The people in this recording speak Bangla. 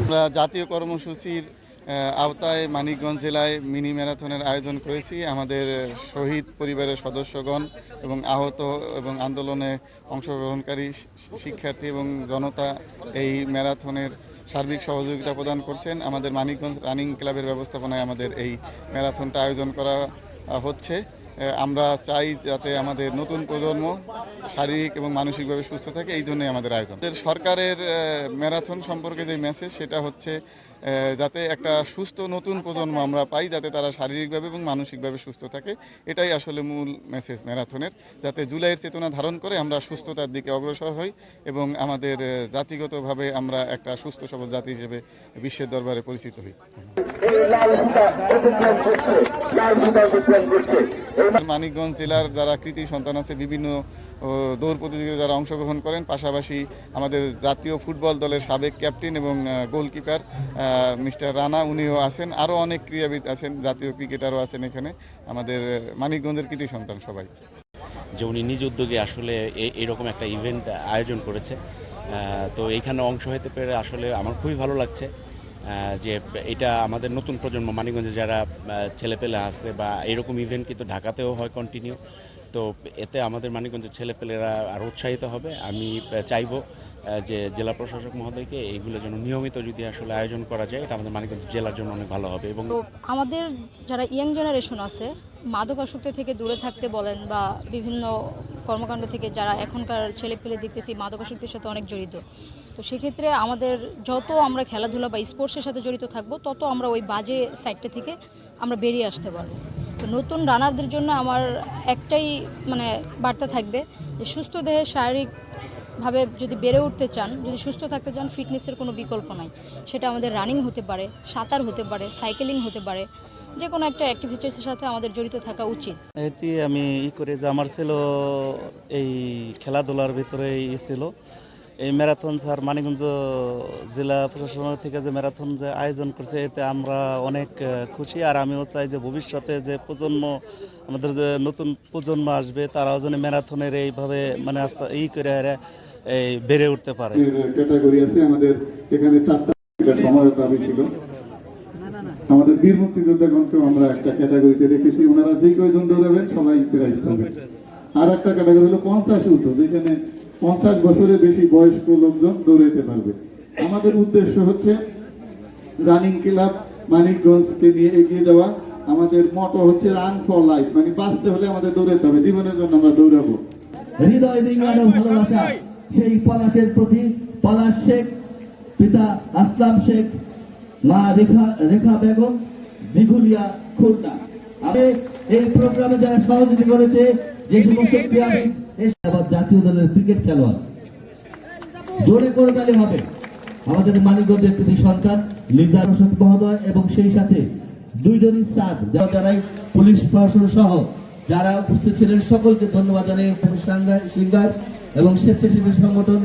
আমরা জাতীয় কর্মসূচির আওতায় মানিকগঞ্জ জেলায় মিনি ম্যারাথনের আয়োজন করেছি। আমাদের শহীদ পরিবারের সদস্যগণ এবং আহত এবং আন্দোলনে অংশগ্রহণকারী শিক্ষার্থী এবং জনতা এই ম্যারাথনের সার্বিক সহযোগিতা প্রদান করছেন। আমাদের মানিকগঞ্জ রানিং ক্লাবের ব্যবস্থাপনায় আমাদের এই ম্যারাথনটা আয়োজন করা হচ্ছে। আমরা চাই যাতে আমাদের নতুন প্রজন্ম শারীরিক এবং মানসিকভাবে সুস্থ থাকে, এই জন্যই আমাদের আয়োজন। সরকারের ম্যারাথন সম্পর্কে যে মেসেজ সেটা হচ্ছে যাতে একটা সুস্থ নতুন প্রজন্ম আমরা পাই, যাতে তারা শারীরিকভাবে এবং মানসিকভাবে সুস্থ থাকে, এটাই আসলে মূল মেসেজ ম্যারাথনের। যাতে জুলাইয়ের চেতনা ধারণ করে আমরা সুস্থতার দিকে অগ্রসর হই এবং আমাদের জাতিগতভাবে আমরা একটা সুস্থ, সবল জাতি হিসেবে বিশ্বের দরবারে পরিচিত হই। মানিকগঞ্জ জেলার যারা কৃতি সন্তান আছে, বিভিন্ন দৌড় প্রতিযোগিতায় যারা অংশগ্রহণ করেন, পাশাপাশি আমাদের জাতীয় ফুটবল দলের সাবেক ক্যাপ্টেন এবং গোলকিপার মিস্টার রানা উনিও আছেন। আরও অনেক ক্রীড়াবিদ আছেন, জাতীয় ক্রিকেটারও আছেন এখানে, আমাদের মানিকগঞ্জের কৃতি সন্তান সবাই। যে উনি নিজ উদ্যোগে আসলে এরকম একটা ইভেন্ট আয়োজন করেছে। তো এইখানে অংশ হতে পেরে আসলে আমার খুবই ভালো লাগছে। যে এটা আমাদের নতুন প্রজন্ম, মানিকগঞ্জে যারা ছেলেপেলে আছে বা এরকম ইভেন্ট কিন্তু ঢাকাতেও হয় কন্টিনিউ তো এতে আমাদের মানিকগঞ্জের ছেলেপেলেরা আরও উৎসাহিত হবে। আমি চাইব যে জেলা প্রশাসক মহোদয়কে এইগুলো যেন নিয়মিত যদি আসলে আয়োজন করা যায়, এটা আমাদের মানিকগঞ্জ জেলার জন্য অনেক ভালো হবে এবং আমাদের যারা ইয়াং জেনারেশন আছে, মাদকাসক্তি থেকে দূরে থাকতে বলেন বা বিভিন্ন কর্মকাণ্ড থেকে যারা এখনকার ছেলেপেলে দেখতেছি, মাদকাসক্তির সাথে অনেক জড়িত। তো সেক্ষেত্রে আমাদের যত আমরা খেলাধুলা বা স্পোর্টসের সাথে জড়িত থাকব, তত আমরা ওই বাজে সাইডটা থেকে আমরা বেরিয়ে আসতে পারব। তো নতুন রানারদের জন্য আমার একটাই মানে বার্তা থাকবে যে, সুস্থ দেহে শারীরিকভাবে যদি বেড়ে উঠতে চান, যদি সুস্থ থাকতে চান ফিটনেসের কোনো বিকল্প নাই। সেটা আমাদের রানিং হতে পারে, সাঁতার হতে পারে সাইকেলিং হতে পারে যে কোনো একটা অ্যাক্টিভিটিসের সাথে আমাদের জড়িত থাকা উচিত। এটি আমি ই করে যে, আমার ছিল এই খেলাধুলার ভিতরে ছিল। এই ম্যারাথন স্যার মানিকগঞ্জ জেলা প্রশাসনের থেকে যে ম্যারাথন যে আয়োজন করছে, এতে আমরা অনেক খুশি। আর আমিও চাই যে ভবিষ্যতে যে প্রজন্ম, আমাদের যে নতুন প্রজন্ম আসবে, তারাও যেন ম্যারাথনের এইভাবে মানে আস্তে ই করে এই বেড়ে উঠতে পারে। ক্যাটাগরি আছে, আমাদের এখানে চারটা সময় দাবি ছিল। আমাদের বীর মুক্তিযোদ্ধাগণকেও আমরা একটা ক্যাটাগরিতে রেখেছি। ওনারা যে কয়জন দৌড়াবেন, সবাই প্রাইজ পাবেন আর একটা ক্যাটাগরি হলো পঞ্চাশ ঊর্ধ্ব যেখানে পঞ্চাশ বছরের বেশি বয়স্ক লোকজন দৌড়াইতে পারবে। আমাদের উদ্দেশ্য হচ্ছে রানিং ক্লাব মানিকগঞ্জকে নিয়ে এগিয়ে যাওয়া। আমাদের মটো হচ্ছে রান ফর লাইফ মানে বাঁচতে হলে আমাদের দৌড়াতে হবে। জীবনের জন্য আমরা দৌড়াবো। হৃদয় বিজ্ঞানের ভালোবাসা। সেই পলাশের প্রতি পলাশ শেখ, পিতা আসলাম শেখ, মা রেখা রেখা বেগম, দিঘুলিয়া, খুলনা। আমি এই প্রোগ্রামে যারা সহযোগিতা করেছে, যে সমস্ত ক্রীড়াবিদ আবার জাতীয় দলের ক্রিকেট খেলোয়াড়। জোরে করে তালে হবে আমাদের মানিকগঞ্জের কৃতি সন্তান হোসেন মহোদয় এবং সেই সাথে দুইজনই সাদ, যারা যারাই পুলিশ প্রশাসন সহ যারা উপস্থিত ছিলেন, সকলকে ধন্যবাদ সিঙ্গার এবং স্বেচ্ছাসেবী সংগঠন